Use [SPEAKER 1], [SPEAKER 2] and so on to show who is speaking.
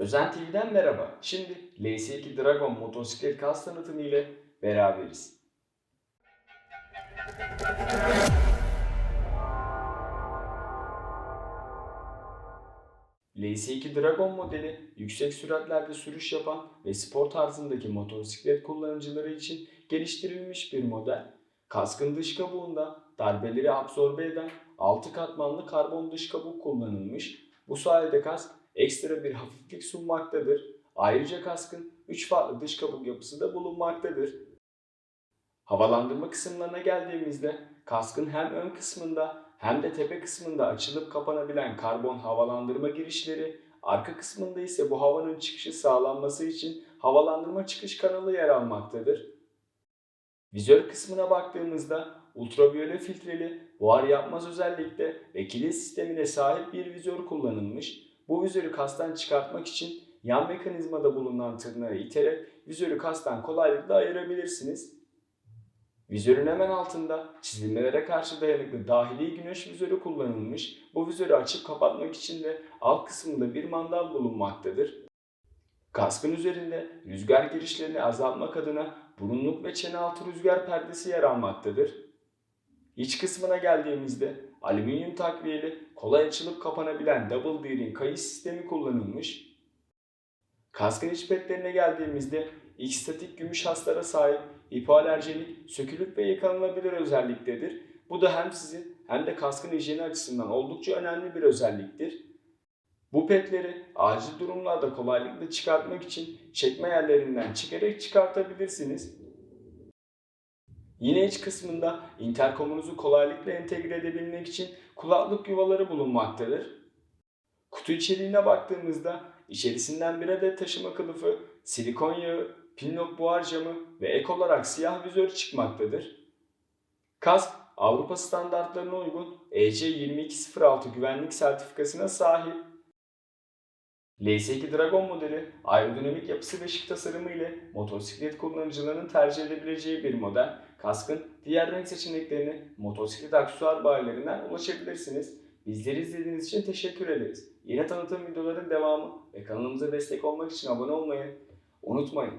[SPEAKER 1] Özen TV'den merhaba. Şimdi LS2 Dragon motosiklet kas tanıtımı ile beraberiz. LS2 Dragon modeli yüksek süratlerde sürüş yapan ve spor tarzındaki motosiklet kullanıcıları için geliştirilmiş bir model. Kaskın dış kabuğunda darbeleri absorbe eden 6 katmanlı karbon dış kabuk kullanılmış. Bu sayede kask ekstra bir hafiflik sunmaktadır. Ayrıca kaskın 3 farklı dış kabuk yapısı da bulunmaktadır. Havalandırma kısımlarına geldiğimizde kaskın hem ön kısmında hem de tepe kısmında açılıp kapanabilen karbon havalandırma girişleri, arka kısmında ise bu havanın çıkışı sağlanması için havalandırma çıkış kanalı yer almaktadır. Vizör kısmına baktığımızda ultraviyole filtreli, buhar yapmaz özellikte ve kilit sistemine sahip bir vizör kullanılmış. Bu vizörü kastan çıkartmak için yan mekanizmada bulunan tırnağı iterek vizörü kastan kolaylıkla ayırabilirsiniz. Vizörün hemen altında çizilmelere karşı dayanıklı dahili güneş vizörü kullanılmış. Bu vizörü açıp kapatmak için de alt kısmında bir mandal bulunmaktadır. Kaskın üzerinde rüzgar girişlerini azaltmak adına burunluk ve çene altı rüzgar perdesi yer almaktadır. İç kısmına geldiğimizde alüminyum takviyeli, kolay açılıp kapanabilen double bearing kayış sistemi kullanılmış. Kaskın iç petlerine geldiğimizde iç statik gümüş haslara sahip hipoalerjenik, sökülüp ve yıkanılabilir özelliktedir. Bu da hem sizin hem de kaskın hijyeni açısından oldukça önemli bir özelliktir. Bu petleri acil durumlarda kolaylıkla çıkartmak için çekme yerlerinden çıkarak çıkartabilirsiniz. Yine iç kısmında interkomunuzu kolaylıkla entegre edebilmek için kulaklık yuvaları bulunmaktadır. Kutu içeriğine baktığımızda içerisinden bir adet taşıma kılıfı, silikon yağı, pinlock buhar camı ve ek olarak siyah vizör çıkmaktadır. Kask Avrupa standartlarına uygun E EC 2206 güvenlik sertifikasına sahip. LS2 Dragon modeli aerodinamik yapısı ve şık tasarımı ile motosiklet kullanıcılarının tercih edebileceği bir model. Kaskın diğer renk seçeneklerini motosiklet aksesuar bayilerinden ulaşabilirsiniz. Bizleri izlediğiniz için teşekkür ederiz. Yeni tanıtım videoların devamı ve kanalımıza destek olmak için abone olmayı unutmayın.